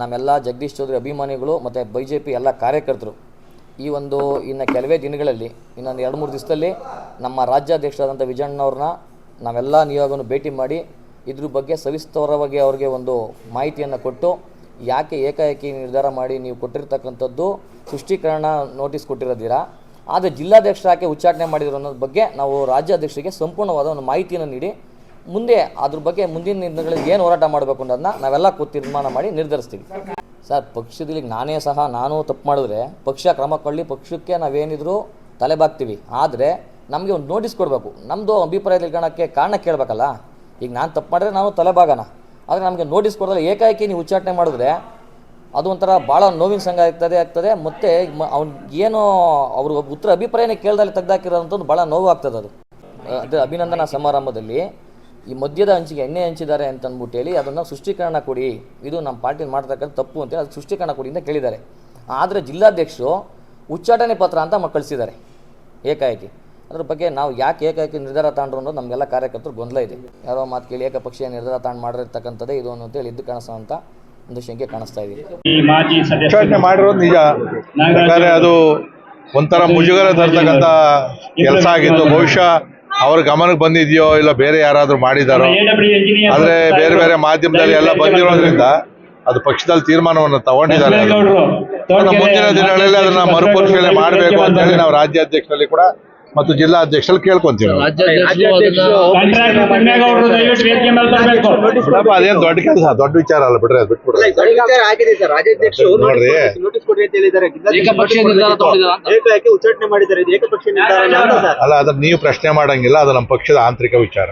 ನಮ್ಮೆಲ್ಲ ಜಗದೀಶ್ ಚೌಧರಿ ಅಭಿಮಾನಿಗಳು ಮತ್ತು ಬಿ ಜೆ ಪಿ ಎಲ್ಲ ಕಾರ್ಯಕರ್ತರು. ಈ ಒಂದು ಇನ್ನು ಕೆಲವೇ ದಿನಗಳಲ್ಲಿ, ಇನ್ನೊಂದು ಎರಡು ಮೂರು ದಿವಸದಲ್ಲಿ ನಮ್ಮ ರಾಜ್ಯಾಧ್ಯಕ್ಷರಾದಂಥ ವಿಜಯಣ್ಣವ್ರನ್ನ ನಾವೆಲ್ಲ ನಿಯೋಗವನ್ನು ಭೇಟಿ ಮಾಡಿ, ಇದ್ರ ಬಗ್ಗೆ ಸವಿಸ್ತಾರವಾಗಿ ಅವ್ರಿಗೆ ಒಂದು ಮಾಹಿತಿಯನ್ನು ಕೊಟ್ಟು, ಯಾಕೆ ಏಕಾಏಕಿ ನಿರ್ಧಾರ ಮಾಡಿ ನೀವು ಕೊಟ್ಟಿರ್ತಕ್ಕಂಥದ್ದು ಸೃಷ್ಟೀಕರಣ ನೋಟಿಸ್ ಕೊಟ್ಟಿರೋದಿರಾ? ಆದರೆ ಜಿಲ್ಲಾಧ್ಯಕ್ಷರು ಯಾಕೆ ಉಚ್ಚಾಟನೆ ಮಾಡಿದ್ರು ಅನ್ನೋದ್ರ ಬಗ್ಗೆ ನಾವು ರಾಜ್ಯಾಧ್ಯಕ್ಷರಿಗೆ ಸಂಪೂರ್ಣವಾದ ಒಂದು ಮಾಹಿತಿಯನ್ನು ನೀಡಿ ಮುಂದೆ ಅದ್ರ ಬಗ್ಗೆ ಮುಂದಿನ ದಿನಗಳಲ್ಲಿ ಏನು ಹೋರಾಟ ಮಾಡಬೇಕು ಅನ್ನೋದನ್ನ ನಾವೆಲ್ಲ ಕೂತು ತೀರ್ಮಾನ ಮಾಡಿ ನಿರ್ಧರಿಸ್ತೀವಿ. ಸರ್, ಪಕ್ಷದಲ್ಲಿ ನಾನೇ ಸಹ ನಾನು ತಪ್ಪು ಮಾಡಿದ್ರೆ ಪಕ್ಷ ಕ್ರಮ ಕೊಳ್ಳಿ ಪಕ್ಷಕ್ಕೆ ನಾವೇನಿದ್ರು ತಲೆಬಾಗ್ತೀವಿ ಆದರೆ ನಮಗೆ ಒಂದು ನೋಟಿಸ್ ಕೊಡಬೇಕು. ನಮ್ಮದು ಅಭಿಪ್ರಾಯ ತಿಳ್ಕೊಳಕ್ಕೆ ಕಾರಣ ಕೇಳಬೇಕಲ್ಲ? ಈಗ ನಾನು ತಪ್ಪು ಮಾಡಿದ್ರೆ ನಾನು ತಲೆಬಾಗೋಣ ಆದರೆ ನಮಗೆ ನೋಟಿಸ್ ಕೊಡೋದ್ರೆ ಏಕಾಏಕಿ ನೀವು ಉಚ್ಚಾಟನೆ ಮಾಡಿದ್ರೆ ಅದು ಒಂಥರ ಭಾಳ ನೋವಿನ ಸಂಘ ಆಗ್ತದೆ ಆಗ್ತದೆ. ಮತ್ತು ಅವ್ನು ಏನು ಅವರು ಉತ್ತರ ಅಭಿಪ್ರಾಯನೇ ಕೇಳ್ದಲ್ಲಿ ತೆಗ್ದಾಕಿರೋಂಥದ್ದು ಭಾಳ ನೋವು ಆಗ್ತದೆ ಅದು ಅಭಿನಂದನಾ ಸಮಾರಂಭದಲ್ಲಿ. ಈ ಮದ್ಯದ ಹಂಚಿಗೆ ಎಣ್ಣೆ ಹಂಚಿದ್ದಾರೆ ಅಂತ ಅಂದ್ಬಿಟ್ಟು ಹೇಳಿ ಅದನ್ನು ಸೃಷ್ಟೀಕರಣ ಕೊಡಿ. ಇದು ನಮ್ಮ ಪಾರ್ಟಿ ಮಾಡ್ತಕ್ಕಂಥ ತಪ್ಪು ಅಂತೇಳಿ ಅದು ಸೃಷ್ಟೀಕರಣ ಕೊಡಿ ಅಂತ ಕೇಳಿದ್ದಾರೆ. ಆದರೆ ಜಿಲ್ಲಾಧ್ಯಕ್ಷರು ಉಚ್ಚಾಟನೆ ಪತ್ರ ಅಂತ ಮ ಕಳಿಸಿದ್ದಾರೆ ಏಕಾಏಕಿ. ಅದ್ರ ಬಗ್ಗೆ ನಾವು ಯಾಕೆ ಏಕಾಏಕಿ ನಿರ್ಧಾರ ತಗೊಂಡ್ರು ಅನ್ನೋದು ನಮಗೆಲ್ಲ ಕಾರ್ಯಕರ್ತರು ಗೊಂದಲ ಇದೆ. ಯಾರೋ ಮಾತು ಕೇಳಿ ಏಕಪಕ್ಷೀಯ ನಿರ್ಧಾರ ತಾಂಡ್ ಮಾಡಿರ್ತಕ್ಕಂಥದ್ದೇ ಇದು ಅಂತೇಳಿ ಇದ್ದು ಕಾಣಿಸೋ ಅಂತ ಒಂದು ಶಂಕೆ ಕಾಣಿಸ್ತಾ ಇದೆ. ಉಚ್ಚಾಟನೆ ಮಾಡಿರೋದು ನಿಜ. ಯಾಕಂದ್ರೆ ಅದು ಒಂಥರ ಮುಜುಗರ ತರ್ತಕ್ಕಂಥ ಕೆಲಸ ಆಗಿತ್ತು. ಬಹುಶಃ ಅವ್ರ ಗಮನಕ್ಕೆ ಬಂದಿದೆಯೋ ಇಲ್ಲ ಬೇರೆ ಯಾರಾದ್ರೂ ಮಾಡಿದಾರೋ? ಆದ್ರೆ ಬೇರೆ ಬೇರೆ ಮಾಧ್ಯಮದಲ್ಲಿ ಎಲ್ಲ ಬಂದಿರೋದ್ರಿಂದ ಅದು ಪಕ್ಷದಲ್ಲಿ ತೀರ್ಮಾನವನ್ನು ತಗೊಂಡಿದ್ದಾರೆ ಮುಂದಿನ ದಿನಗಳಲ್ಲಿ ಅದನ್ನ ಮರುಪರಿಶೀಲನೆ ಮಾಡಬೇಕು ಅಂತ ಹೇಳಿ ನಾವು ರಾಜ್ಯಾಧ್ಯಕ್ಷರಲ್ಲಿ ಕೂಡ ಮತ್ತು ಜಿಲ್ಲಾ ಅಧ್ಯಕ್ಷರು ಕೇಳ್ಕೊಂತೀವಿ. ಅದೇನು ದೊಡ್ಡ ಕೆಲಸ? ದೊಡ್ಡ ವಿಚಾರ ಅಲ್ಲ ಬಿಡ್ರಿ ಅದು ಬಿಟ್ಬಿಡ್ರಿ ನೋಡ್ರಿ. ಅಲ್ಲ ಸರ್ ಅಲ್ಲ. ಅದನ್ನ ನೀವು ಪ್ರಶ್ನೆ ಮಾಡಂಗಿಲ್ಲ ಅದು ನಮ್ಮ ಪಕ್ಷದ ಆಂತರಿಕ ವಿಚಾರ.